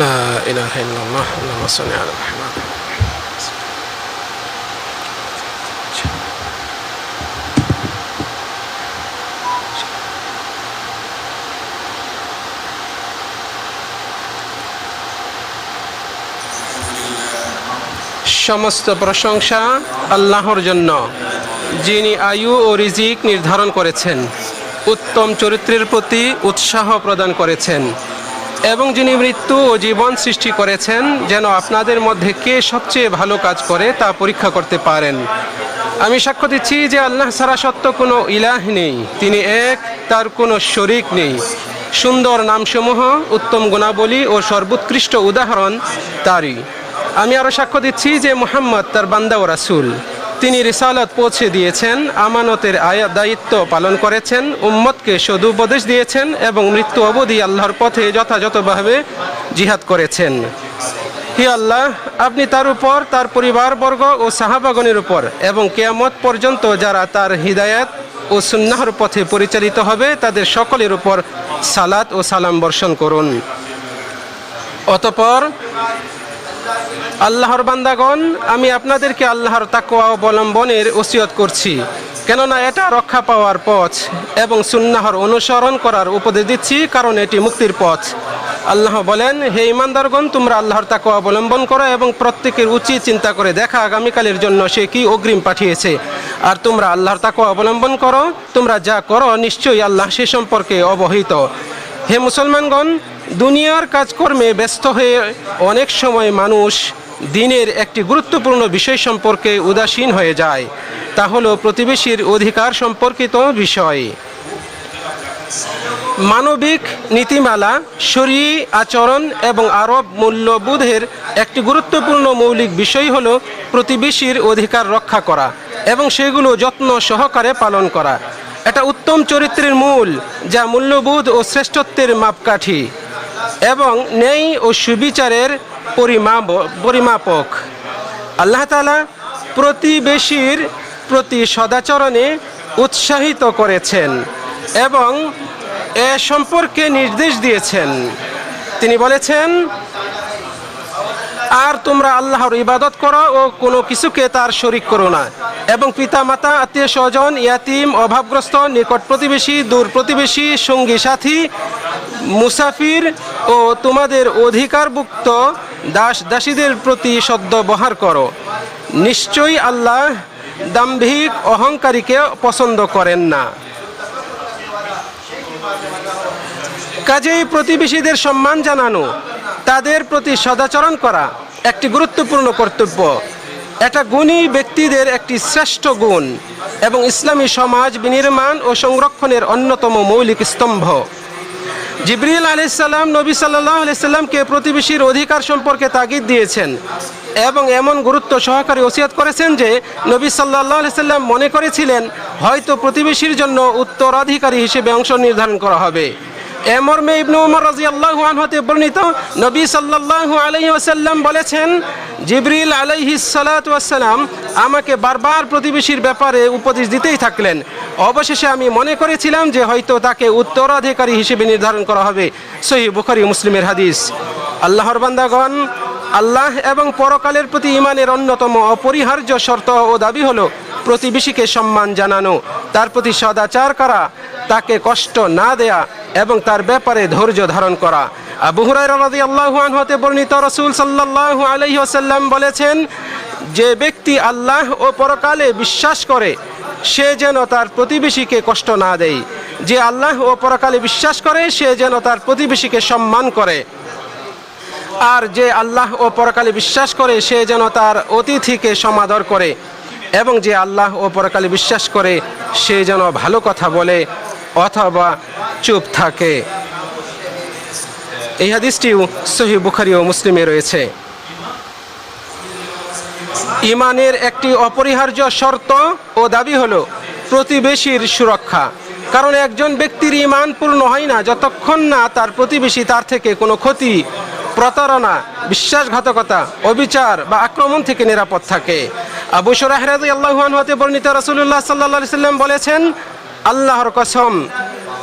লা إلا الله আল্লাহুম্মা সাল্লি আলা মুহাম্মাদ সমস্ত প্রশংসা আল্লাহর জন্য। যিনি আয়ু ও রিজিক নির্ধারণ করেছেন, উত্তম চরিত্রের প্রতি উৎসাহ প্রদান করেছেন। এবং যিনি মৃত্যু ও জীবন সৃষ্টি করেছেন, যেন আপনাদের মধ্যে কে সবচেয়ে ভালো কাজ করে তা পরীক্ষা করতে পারেন। আমি সাক্ষ্য দিচ্ছি যে আল্লাহ ছাড়া সত্য কোনো ইলাহ নেই। তিনি এক, তার কোনো শরিক নেই। সুন্দর নামসমূহ, উত্তম গুণাবলী ও সর্বোৎকৃষ্ট উদাহরণ তারই। আমি আরও সাক্ষ্য দিচ্ছি যে মোহাম্মদ তার বান্দা ও রাসুল। তিনি রিসালত পৌঁছে দিয়েছেন, আমানতের আয়া, দায়িত্ব পালন করেছেন, উম্মতকে সদুপদেশ দিয়েছেন এবং মৃত্যু অবধি আল্লাহর পথে যথাযথভাবে জিহাদ করেছেন। হি আল্লাহ, আপনি তার উপর, তার পরিবারবর্গ ও সাহাবাগণের উপর এবং কেয়ামত পর্যন্ত যারা তার হৃদায়াত ও সুন্নাহর পথে পরিচালিত হবে, তাদের সকলের উপর সালাত ও সালাম বর্ষণ করুন। অতপর আল্লাহর বান্দাগণ, আমি আপনাদেরকে আল্লাহর তাকওয়া অবলম্বনের ওসিয়ত করছি, কেননা এটা রক্ষা পাওয়ার পথ এবং সুন্নাহর অনুসরণ করার উপদেশ দিচ্ছি, কারণ এটি মুক্তির পথ। আল্লাহ বলেন, হে ইমানদারগণ, তোমরা আল্লাহর তাকে অবলম্বন করো এবং প্রত্যেকের উচিত চিন্তা করে দেখা আগামীকালের জন্য সে কি অগ্রিম পাঠিয়েছে। আর তোমরা আল্লাহর তাকে অবলম্বন করো, তোমরা যা করো নিশ্চয়ই আল্লাহ সে সম্পর্কে অবহিত। হে মুসলমানগণ, দুনিয়ার কাজকর্মে ব্যস্ত হয়ে অনেক সময় মানুষ দিনের একটি গুরুত্বপূর্ণ বিষয় সম্পর্কে উদাসীন হয়ে যায়। তা হলো প্রতিবেশীর অধিকার সম্পর্কিত বিষয়। মানবিক নীতিমালা, শরী, আচরণ এবং আরব মূল্যবোধের একটি গুরুত্বপূর্ণ মৌলিক বিষয় হল প্রতিবেশীর অধিকার রক্ষা করা এবং সেগুলো যত্ন সহকারে পালন করা। এটা উত্তম চরিত্রের মূল, যা মূল্যবোধ ও শ্রেষ্ঠত্বের মাপকাঠি। এবং ন্যায় ও সুবিচারের পরিমাপক। আল্লাহ তালা প্রতিবেশীর প্রতি সদাচরণে উৎসাহিত করেছেন এবং এ সম্পর্কে নির্দেশ দিয়েছেন। তিনি বলেছেন, আর তোমরা আল্লাহর ইবাদত করো ও কোনো কিছুকে তার শরিক করো না। এবং পিতা মাতা আত্মীয় স্বজন, ইয়াতিম, অভাবগ্রস্ত, নিকট প্রতিবেশী, দূর প্রতিবেশী, সঙ্গী, সাথী মুসাফির ও তোমাদের অধিকারভুক্ত দাস দাসীদের প্রতি সদ্ব্যবহার করো। নিশ্চয়ই আল্লাহ দাম্ভিক অহংকারীকে পছন্দ করেন না। কাজেই প্রতিবেশীদের সম্মান জানানো, তাদের প্রতি সদাচরণ করা একটি গুরুত্বপূর্ণ কর্তব্য। এটা গুণী ব্যক্তিদের একটি শ্রেষ্ঠ গুণ এবং ইসলামী সমাজ বিনির্মাণ ও সংরক্ষণের অন্যতম মৌলিক স্তম্ভ। জিবরিল আলাইসাল্লাম নবী সাল্লাহ আলাইসাল্লামকে প্রতিবেশীর অধিকার সম্পর্কে তাগিদ দিয়েছেন এবং এমন গুরুত্ব সহকারে ওসিয়াত করেছেন যে নবী সাল্লাহ আলাইসাল্লাম মনে করেছিলেন, হয়তো প্রতিবেশীর জন্য উত্তরাধিকারী হিসেবে অংশ নির্ধারণ করা হবে। এ ইবনু উমর রাজিয়াল্লাহু আনহতে বর্ণিত নবী সাল্লাল্লাহু আলাইহি ওয়াসাল্লাম বলেছেন, জিবরিল আলাইহি আমাকে বারবার প্রতিবেশীর ব্যাপারে উপদেশ দিতেই থাকলেন। অবশেষে আমি মনে করেছিলাম যে হয়তো তাকে উত্তরাধিকারী হিসেবে নির্ধারণ করা হবে। সহি বুখারি মুসলিমের হাদিস। আল্লাহর বান্দাগণ, আল্লাহ এবং পরকালের প্রতি ইমানের অন্যতম অপরিহার্য শর্ত ও দাবি হলো প্রতিবেশীকে সম্মান জানানো। তার প্রতি সদাচার করা, তাকে কষ্ট না দেয়া এবং তার ব্যাপারে ধৈর্য ধারণ করা। আবু হুরায়রা রাদিয়াল্লাহু হতে বর্ণিত রসুল সাল্লাল্লাহু আলাইহি ওয়াসাল্লাম বলেছেন যে ব্যক্তি আল্লাহ ও পরকালে বিশ্বাস করে, সে যেন তার প্রতিবেশীকে কষ্ট না দেয়। যে আল্লাহ ও পরকালে বিশ্বাস করে, সে যেন তার প্রতিবেশীকে সম্মান করে। আর যে আল্লাহ ও পরকালে বিশ্বাস করে, সে যেন তার অতিথিকে সমাদর করে। এবং যে আল্লাহ ও পরকালে বিশ্বাস করে, সে যেন ভালো কথা বলে, অথবা চুপ থাকে। এই হাদিসটিও সহি বুখারি ও মুসলিমে রয়েছে। ইমানের একটি অপরিহার্য শর্ত ও দাবি হলো প্রতিবেশীর সুরক্ষা। কারণ একজন ব্যক্তির ইমান পূর্ণ হয় না, যতক্ষণ না তার প্রতিবেশী তার থেকে কোনো ক্ষতি, প্রতারণা, বিশ্বাসঘাতকতা, অবিচার বা আক্রমণ থেকে নিরাপদ থাকে। আবু সরাহরাদ আল্লাহ হতে বর্ণিত রসুল্লাহ সাল্লা সাল্লাম বলেছেন, আল্লাহর কসম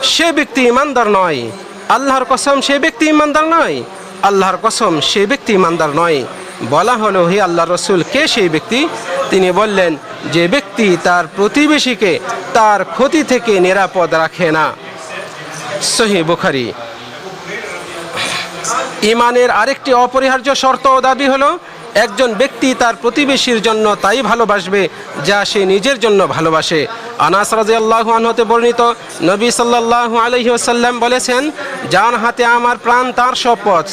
সে ব্যক্তি ইমানদার নয়। আল্লাহর কসম, সে ব্যক্তি ইমানদার নয়। আল্লাহর কসম, সে ব্যক্তি ইমানদার নয়। বলা হলো, হে আল্লাহ রসুল, কে সেই ব্যক্তি? তিনি বললেন, যে ব্যক্তি তার প্রতিবেশীকে তার ক্ষতি থেকে নিরাপদ রাখে না। সহি বুখারি। ইমানের আরেকটি অপরিহার্য শর্ত ও দাবি হলো, একজন ব্যক্তি তার প্রতিবেশীর জন্য তাই ভালোবাসবে, যা সে নিজের জন্য ভালোবাসে। আনাস রাদিয়াল্লাহু আনহু হতে বর্ণিত নবী সাল্লাল্লাহু আলাইহি ওয়াসাল্লাম বলেছেন যার হাতে আমার প্রাণ তার শপথ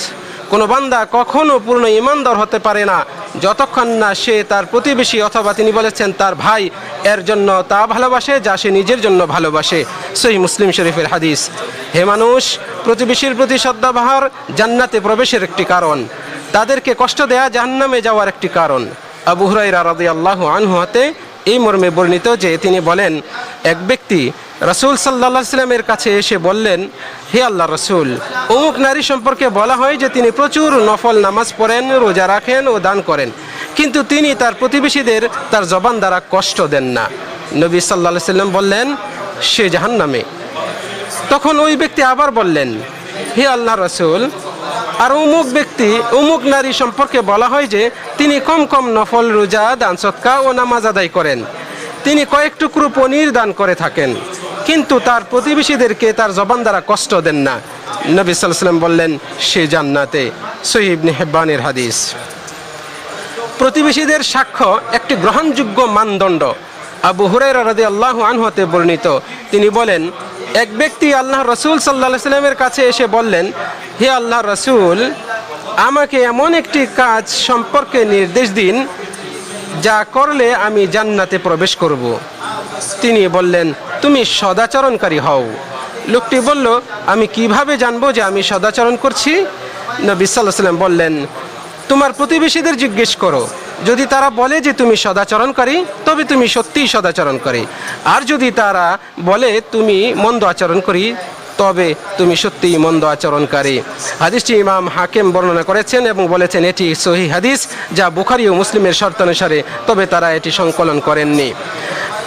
কোনো বান্দা কখনো পূর্ণ ইমানদার হতে পারে না। যতক্ষণ না সে তার প্রতিবেশী অথবা তিনি বলেছেন তার ভাই, এর জন্য তা ভালোবাসে যা সে নিজের জন্য ভালোবাসে। সহি মুসলিম শরীফের হাদিস। হে মানুষ, প্রতিবেশীর প্রতি সদ্ব্যবহার জান্নাতে প্রবেশের একটি কারণ। তাদেরকে কষ্ট দেয়া জাহান্নামে যাওয়ার একটি কারণ। আবু হুরাইরা রাদিয়াল্লাহু আনহু হতে এই মর্মে বর্ণিত যে তিনি বলেন, এক ব্যক্তি রসুল সাল্লাহ সাল্লামের কাছে এসে বললেন, হে আল্লাহ রসুল, অমুক নারী সম্পর্কে বলা হয় যে তিনি প্রচুর নফল নামাজ পড়েন, রোজা রাখেন ও দান করেন। কিন্তু তিনি তার প্রতিবেশীদের তার জবান দ্বারা কষ্ট দেন না। নবী সাল্লাহ সাল্লাম বললেন, সে জাহান্নামে। তখন ওই ব্যক্তি আবার বললেন, হে আল্লাহ রসুল আর অমুক ব্যক্তি, অমুক নারী সম্পর্কে বলা হয় যে, তিনি কম কম নফল, রোজা, দান সৎকা ও নামাজ আদায় করেন। তিনি কয়েক টুকরো পনির দান করে থাকেন। কিন্তু তার প্রতিবেশীদেরকে তার জবান দ্বারা কষ্ট দেন না। নবী সাল্লাম বললেন, সে জান্নাতে। সহিবনে হেব্বানের হাদিস। প্রতিবেশীদের সাক্ষ্য একটি গ্রহণযোগ্য মানদণ্ড। আবু হুরাইরা রাদি আল্লাহ আনহতে বর্ণিত। তিনি বলেন, এক ব্যক্তি আল্লাহ রসুল সাল্লাহ সাল্লামের কাছে এসে বললেন, হে আল্লাহ রসুল, আমাকে এমন একটি কাজ সম্পর্কে নির্দেশ দিন, যা করলে আমি জান্নাতে প্রবেশ করব। তিনি বললেন, তুমি সদাচরণকারী হও। লোকটি বলল, আমি কীভাবে জানব যে আমি সদাচরণ করছি? নবী সাল্লাহ সাল্লাম বললেন, তোমার প্রতিবেশীদের জিজ্ঞেস করো। যদি তারা বলে যে তুমি সদাচরণকারী, তবে তুমি সত্যিই সদাচরণকারী। আর যদি তারা বলে তুমি মন্দ আচরণ করি তবে তুমি সত্যিই মন্দ আচরণকারী। হাদিসটি ইমাম হাকিম বর্ণনা করেছেন এবং বলেছেন এটি সহি হাদিস যা বুখারি ও মুসলিমের শর্তানুসারে, তবে তারা এটি সংকলন করেননি।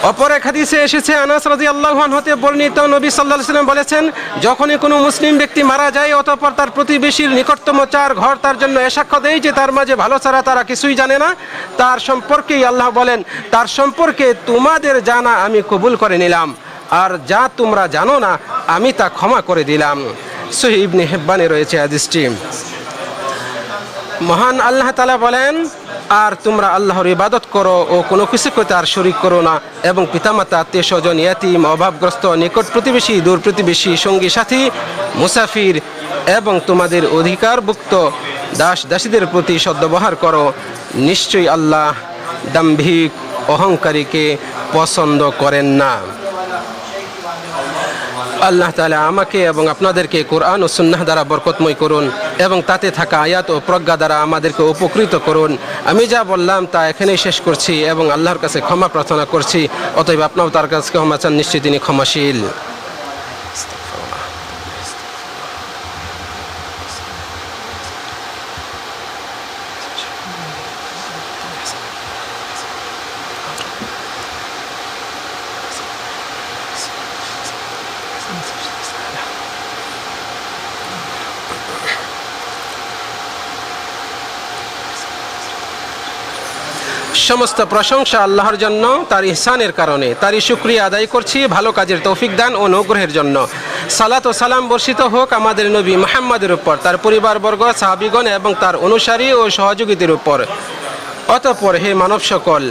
অপর এক হাদিসে এসেছে, আনাস রাজি আল্লাহ হতে বর্ণিত, নবী সাল্লাহ সাল্লাম বলেছেন, যখনই কোনো মুসলিম ব্যক্তি মারা যায়, অতঃপর তার প্রতিবেশীর নিকটতম চার ঘর তার জন্য এ সাক্ষ্য দেয় যে তার মাঝে ভালো ছাড়া তারা কিছুই জানে না। তার সম্পর্কেই আল্লাহ বলেন, তার সম্পর্কে তোমাদের জানা আমি কবুল করে নিলাম, আর যা তোমরা জানো না, আমি তা ক্ষমা করে দিলাম। সহি ইবনে হেব্বানে রয়েছে হাদিসটি। মহান আল্লাহ তালা বলেন আর তোমরা আল্লাহর ইবাদত করো ও কোনো কিছুকে তার শরিক করো না। এবং পিতামাতা, আত্মীয় স্বজন, ইয়াতিম, অভাবগ্রস্ত, নিকট প্রতিবেশী, দূর প্রতিবেশী, সঙ্গী, সাথী, মুসাফির এবং তোমাদের অধিকারভুক্ত দাস দাসীদের প্রতি সদ্ব্যবহার করো। নিশ্চয়ই আল্লাহ দাম্ভিক অহংকারীকে পছন্দ করেন না। আল্লাহ তালা আমাকে এবং আপনাদেরকে কোরআন ও সুন্নাহ দ্বারা বরকতময় করুন এবং তাতে থাকা আয়াত ও প্রজ্ঞা দ্বারা আমাদেরকে উপকৃত করুন। আমি যা বললাম তা এখানেই শেষ করছি এবং আল্লাহর কাছে ক্ষমা প্রার্থনা করছি। অতএব আপনাও তার কাছে ক্ষমা চান, নিশ্চয়ই তিনি ক্ষমাশীল। সমস্ত প্রশংসা আল্লাহর জন্য, তার ইহসানের কারণে। তারই শুক্রিয়া আদায় করছি, ভালো কাজের তৌফিক দান ও অনুগ্রহের জন্য। সালাত ও সালাম বর্ষিত হোক আমাদের নবী মোহাম্মদের উপর, তার পরিবারবর্গ, সাহাবিগণ এবং তার অনুসারী ও সহযোগীদের উপর। অতঃপর হে মানব সকল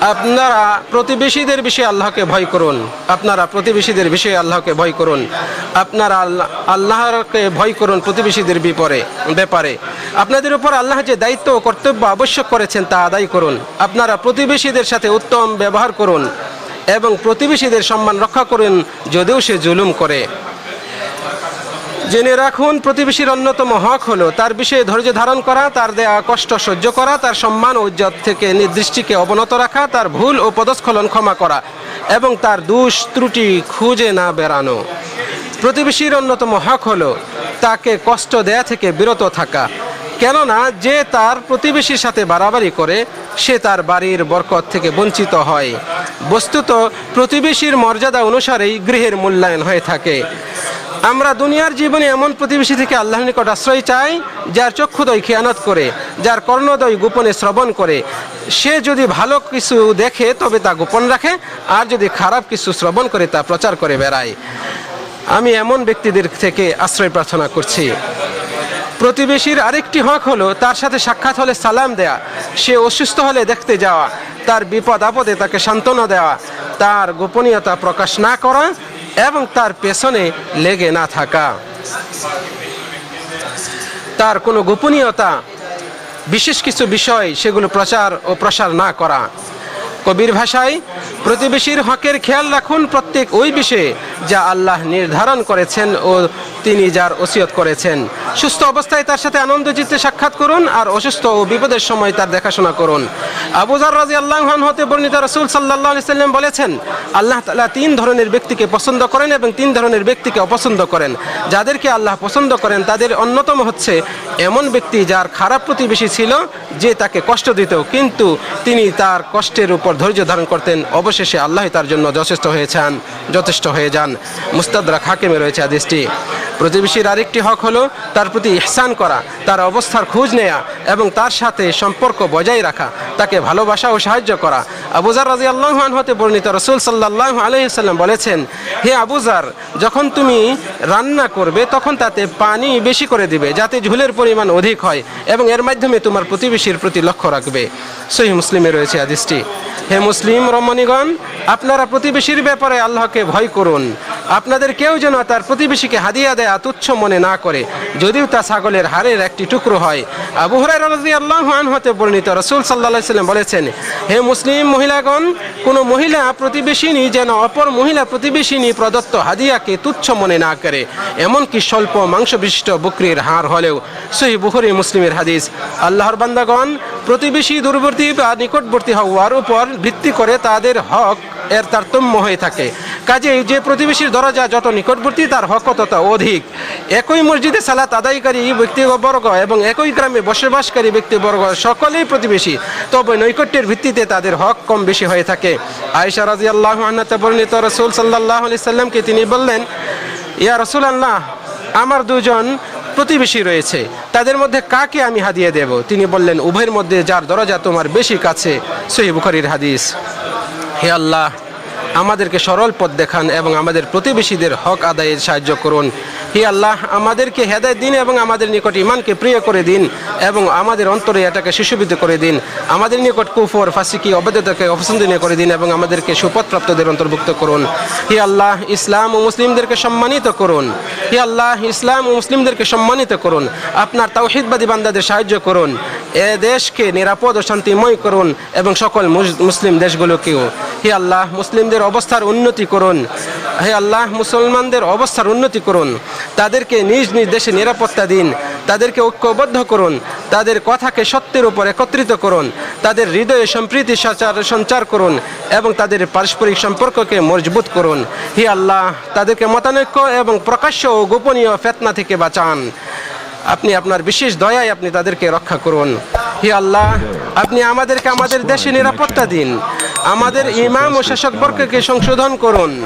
আপনারা প্রতিবেশীদের বিষয়ে আল্লাহকে ভয় করুন। আপনারা প্রতিবেশীদের বিষয়ে আল্লাহকে ভয় করুন। আপনারা আল্লাহ, আল্লাহকে ভয় করুন প্রতিবেশীদের বিপরে, ব্যাপারে। আপনাদের উপর আল্লাহ যে দায়িত্ব ও কর্তব্য আবশ্যক করেছেন তা আদায় করুন। আপনারা প্রতিবেশীদের সাথে উত্তম ব্যবহার করুন এবং প্রতিবেশীদের সম্মান রক্ষা করুন, যদিও সে জুলুম করে। জেনে রাখুন, প্রতিবেশীর অন্যতম হক হলো তার বিষয়ে ধৈর্য ধারণ করা, তার দেয়া কষ্ট সহ্য করা, তার সম্মান ও ইজ্জত থেকে দৃষ্টিকে অবনত রাখা, তার ভুল ও পদস্খলন ক্ষমা করা এবং তার দুষ ত্রুটি খুঁজে না বেড়ানো। প্রতিবেশীর অন্যতম হক হলো তাকে কষ্ট দেয়া থেকে বিরত থাকা। কেননা যে তার প্রতিবেশীর সাথে বাড়াবাড়ি করে, সে তার বাড়ির বরকত থেকে বঞ্চিত হয়। বস্তুত প্রতিবেশীর মর্যাদা অনুসারেই গৃহের মূল্যায়ন হয়ে থাকে। আমরা দুনিয়ার জীবনে এমন প্রতিবেশী থেকে আল্লাহর নিকট আশ্রয় চাই, যার চক্ষুদয় খেয়ানত করে, যার কর্ণদয় গোপনে শ্রবণ করে। সে যদি ভালো কিছু দেখে, তবে তা গোপন রাখে, আর যদি খারাপ কিছু শ্রবণ করে, তা প্রচার করে বেড়ায়। আমি এমন ব্যক্তিদের থেকে আশ্রয় প্রার্থনা করছি। প্রতিবেশীর আরেকটি হক হলো, তার সাথে সাক্ষাৎ হলে সালাম দেয়া। সে অসুস্থ হলে দেখতে যাওয়া। তার বিপদ আপদে তাকে সান্ত্বনা দেওয়া। তার গোপনীয়তা প্রকাশ না করা এবং তার পেছনে লেগে না থাকা। তার কোনো গোপনীয়তা, বিশেষ কিছু বিষয় সেগুলো প্রচার ও প্রসার না করা। কবির ভাষায়, প্রতিবেশীর হকের খেয়াল রাখুন প্রত্যেক ওই বিষয়ে যা আল্লাহ নির্ধারণ করেছেন ও তিনি যার ওসিয়ত করেছেন। সুস্থ অবস্থায় তার সাথে আনন্দ চিত্তে সাক্ষাৎ করুন আর অসুস্থ ও বিপদের সময় তার দেখাশোনা করুন। আবুজার রাজি আল্লাহ হতে বর্ণিত রসুল সাল্লাহ সাল্লাম বলেছেন, আল্লাহ তালা তিন ধরনের ব্যক্তিকে পছন্দ করেন এবং তিন ধরনের ব্যক্তিকে অপছন্দ করেন। যাদেরকে আল্লাহ পছন্দ করেন তাদের অন্যতম হচ্ছে এমন ব্যক্তি যার খারাপ প্রতিবেশী ছিল যে তাকে কষ্ট দিত, কিন্তু তিনি তার কষ্টের উপর ধৈর্য ধারণ করতেন, অবশেষে আল্লাহ তার জন্য যথেষ্ট হয়েছেন, যথেষ্ট হয়ে যান। মুস্তাদরা হাকিমে রয়েছে আদেশটি প্রতিবেশীর আরেকটি হক হলো তার প্রতি ইহসান করা, তার অবস্থার খোঁজ নেয়া এবং তার সাথে সম্পর্ক বজায় রাখা, তাকে ভালোবাসা ও সাহায্য করা। আবুজার রাজি আল্লাহান হতে বর্ণিত রসুল সাল্লাহ আলহিসাল্লাম বলেছেন, হে আবুজার যখন তুমি রান্না করবে, তখন তাতে পানি বেশি করে দিবে, যাতে ঝুলের পরিমাণ অধিক হয় এবং এর মাধ্যমে তোমার প্রতিবেশীর প্রতি লক্ষ্য রাখবে। সহি মুসলিমে রয়েছে আদিসটি হে মুসলিম রমণীগণ, আপনারা প্রতিবেশীর ব্যাপারে আল্লাহকে ভয় করুন। আপনাদের কেউ যেন তার প্রতিবেশীকে হাদিয়া দেয়া তুচ্ছ মনে না করে, যদিও তা ছাগলের হাড়ের একটি টুকরো হয়। আবু হরাই আল্লাহ হতে বর্ণিত রসুল সাল্লাহ সাল্লাম বলেছেন, হে মুসলিম মহিলাগণ, কোনো মহিলা প্রতিবেশিনী যেন অপর মহিলা প্রতিবেশিনী প্রদত্ত হাদিয়াকে তুচ্ছ মনে না করে, এমনকি স্বল্প মাংস বিশিষ্ট বকরির হাড় হলেও। সহি বুহরি মুসলিমের হাদিস। আল্লাহর বান্দাগণ প্রতিবেশী দূরবর্তী বা নিকটবর্তী হওয়ার উপর ভিত্তি করে তাদের হক এর তারতম্য হয়ে থাকে। কাজেই যে প্রতিবেশীর দরজা যত নিকটবর্তী, তার হক তত অধিক। একই মসজিদে সালাত আদায়কারী ব্যক্তিবর্গ এবং একই গ্রামে বসবাসকারী ব্যক্তিবর্গ সকলেই প্রতিবেশী। তবে নৈকট্যের ভিত্তিতে তাদের হক কম বেশি হয়ে থাকে। আয়সা রাজি আল্লাহ বর্ণিত রসুল সাল্লাহ আলি সাল্লামকে তিনি বললেন, ইয়া রসুল আল্লাহ আমার দুজন প্রতিবেশী রয়েছে। তাদের মধ্যে কাকে আমি হাদিয়ে দেব? তিনি বললেন, উভয়ের মধ্যে যার দরজা তোমার বেশি কাছে সহি বুখারির হাদিস। হে আল্লাহ আমাদেরকে সরল পথ দেখান এবং আমাদের প্রতিবেশীদের হক আদায়ে সাহায্য করুন। হে আল্লাহ, আমাদেরকে হেদায় দিন এবং আমাদের নিকট ইমানকে প্রিয় করে দিন এবং আমাদের অন্তরে এটাকে সুশোভিত করে দিন। আমাদের নিকট কুফর, ফাসিকি অবৈধতাকে অপছন্দনীয় করে দিন এবং আমাদেরকে সুপথপ্রাপ্তদের অন্তর্ভুক্ত করুন। হে আল্লাহ, ইসলাম ও মুসলিমদেরকে সম্মানিত করুন। হে আল্লাহ, ইসলাম ও মুসলিমদেরকে সম্মানিত করুন। আপনার তাওহিদবাদী বান্দাদের সাহায্য করুন। এ দেশকে নিরাপদ ও শান্তিময় করুন এবং সকল মুসলিম দেশগুলোকেও। হে আল্লাহ, মুসলিমদের অবস্থার উন্নতি করুন। হে আল্লাহ, মুসলমানদের অবস্থার উন্নতি করুন। তাদেরকে নিজ নিজ দেশে নিরাপত্তা দিন। তাদেরকে ঐক্যবদ্ধ করুন। তাদের কথাকে সত্যের উপর একত্রিত করুন। তাদের হৃদয়ে সম্প্রীতি সঞ্চার সঞ্চার করুন এবং তাদের পারস্পরিক সম্পর্ককে মজবুত করুন। হে আল্লাহ, তাদেরকে মতানৈক্য এবং প্রকাশ্য ও গোপনীয় ফেতনা থেকে বাঁচান। আপনি আপনার বিশেষ দয়ায় আপনি তাদেরকে রক্ষা করুন। হে আল্লাহ, আপনি আমাদেরকে আমাদের দেশে নিরাপত্তা দিন। আমাদের ইমাম ও শাসকবর্গকে সংশোধন করুন।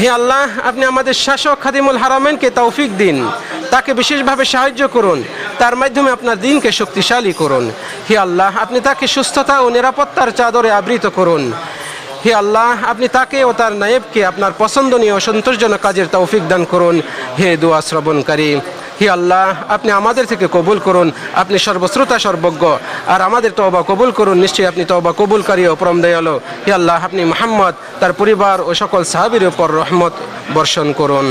হে আল্লাহ, আপনি আমাদের শাসক খাদিমুল হারামেনকে তৌফিক দিন। তাকে বিশেষভাবে সাহায্য করুন। তার মাধ্যমে আপনার দিনকে শক্তিশালী করুন। হে আল্লাহ, আপনি তাকে সুস্থতা ও নিরাপত্তার চাদরে আবৃত করুন। হে আল্লাহ, আপনি তাকে ও তার নায়েবকে আপনার পছন্দনীয় সন্তোষজনক কাজের তৌফিক দান করুন। হে দোয়া শ্রবণকারী। হে আল্লাহ, আপনি আমাদের থেকে কবুল করুন। আপনি সর্বশ্রোতা, সর্বজ্ঞ। আর আমাদের তবা কবুল করুন, নিশ্চয়ই আপনি তবা কবুলকারী ও পরম দয়ালো হে আল্লাহ, আপনি মোহাম্মদ, তার পরিবার ও সকল সাহাবির উপর রহমত বর্ষণ করুন।